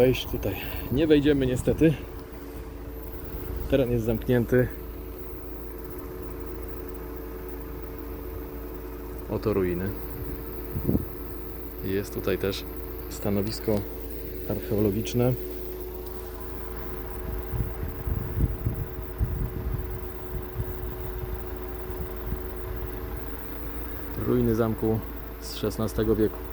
wejść tutaj. Nie wejdziemy niestety. Teren jest zamknięty. Oto ruiny. Jest tutaj też stanowisko archeologiczne. Ruiny zamku z XVI wieku.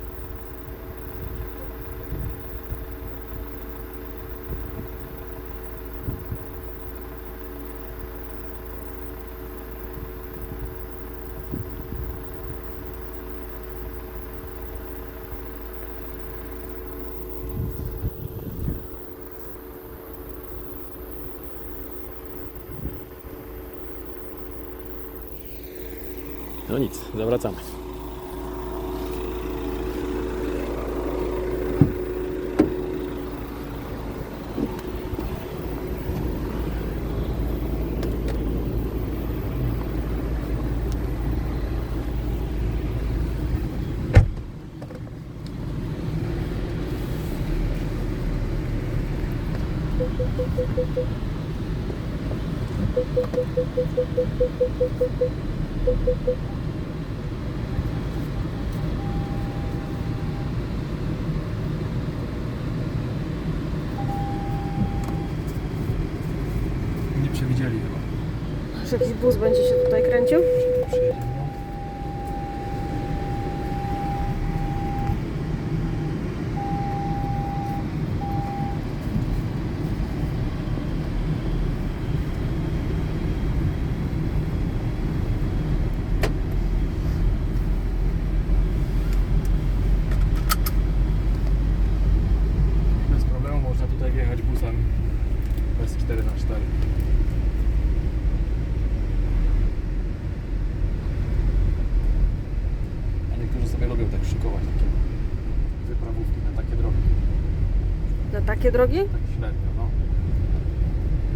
No nic, zawracamy. Nie przewidzieli chyba. Że jakiś bus będzie się tutaj kręcił? Bez bez 4 na 4 A niektórzy sobie lubią tak szykować takie wyprawówki na takie drogi. Na takie drogi? Tak średnio, no.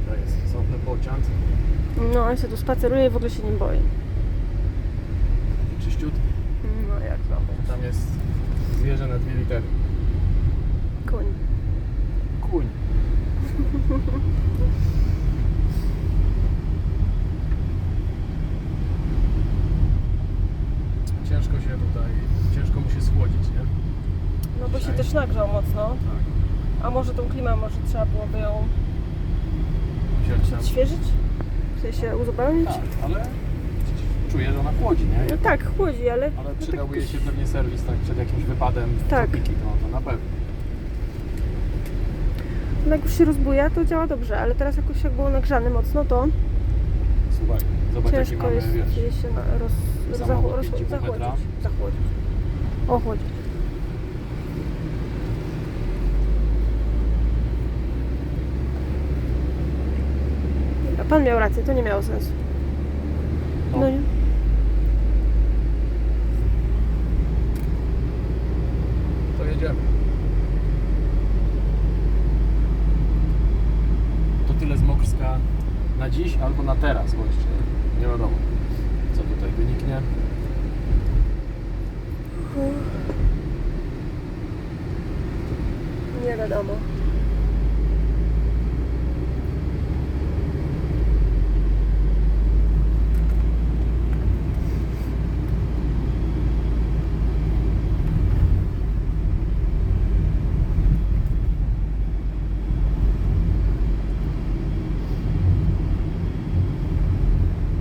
Tutaj jest sądny pociąg. No, on się tu spaceruje i w ogóle się nie boi. Taki czyściutki. No, jak to? Tam jest zwierzę na dwie litery. Koń. Kuń. Ciężko się tutaj, ciężko mu się schłodzić, nie? No bo się też nagrzał mocno. Tak. A może tą klimę, może trzeba byłoby ją Wziąć tam. odświeżyć? W sensie uzupełnić? Tak, ale czuję, że ona chłodzi, nie? No tak, chłodzi, ale... Ale no tak przydałby jej się pewnie serwis tak przed jakimś wypadem w Tak. tropiki, to, to na pewno. No jak już się rozbuja, to działa dobrze, ale teraz jakoś jak było nagrzany mocno, to Słuchaj, zobacz jaki ciężko mamy, jest wiesz, jej się na, roz, roz, samochód roz, 5,5 zachłodzić. metra. Zachłodzić. Ochłodzić. A pan miał rację, to nie miało sensu. No. No nie? to jedziemy. To na dziś albo na teraz, bo jeszcze nie wiadomo, co tutaj wyniknie. Nie wiadomo.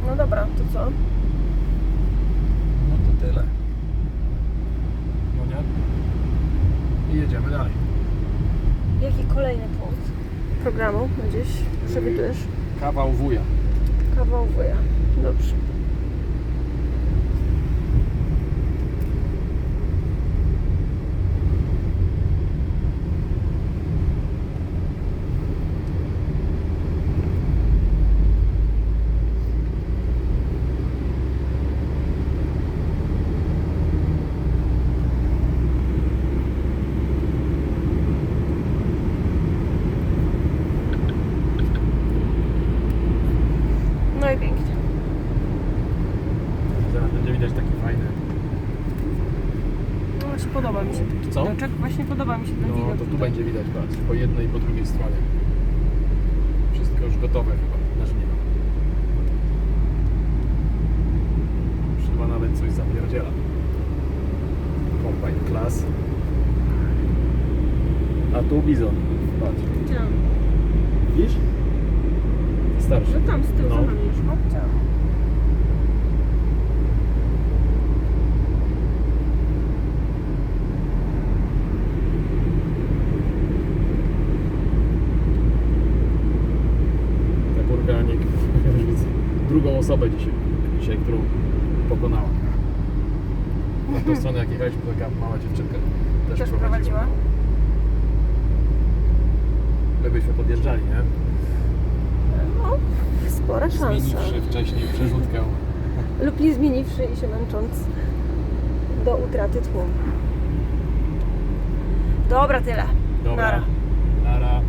No dobra, to co? No to tyle. No nie? I jedziemy dalej. Jaki kolejny punkt programu gdzieś przewidujesz? Kawał wuja. Kawał wuja. Dobrze. widać taki fajny. No właśnie podoba mi się taki Co? widoczek. Właśnie podoba mi się ten No widok. to tu tutaj. będzie widać patrz, po jednej i po drugiej stronie. Wszystko już gotowe chyba, znaczy nie ma. Już Chyba nawet coś zapierdziela. Kombajn klas. A tu bizon, patrz. Widzisz? Starszy. No tam z tyłu No. za nami już. O. osobę dzisiaj, dzisiaj, którą pokonała. Na tą stronę jak jechaliśmy, taka mała dziewczynka też, Też prowadziła. prowadziła? My byśmy podjeżdżali, nie? No, spora szansa. Zmieniwszy wcześniej przerzutkę. Lub nie zmieniwszy i się męcząc do utraty tłumu. Dobra, tyle. Dobra, Nara.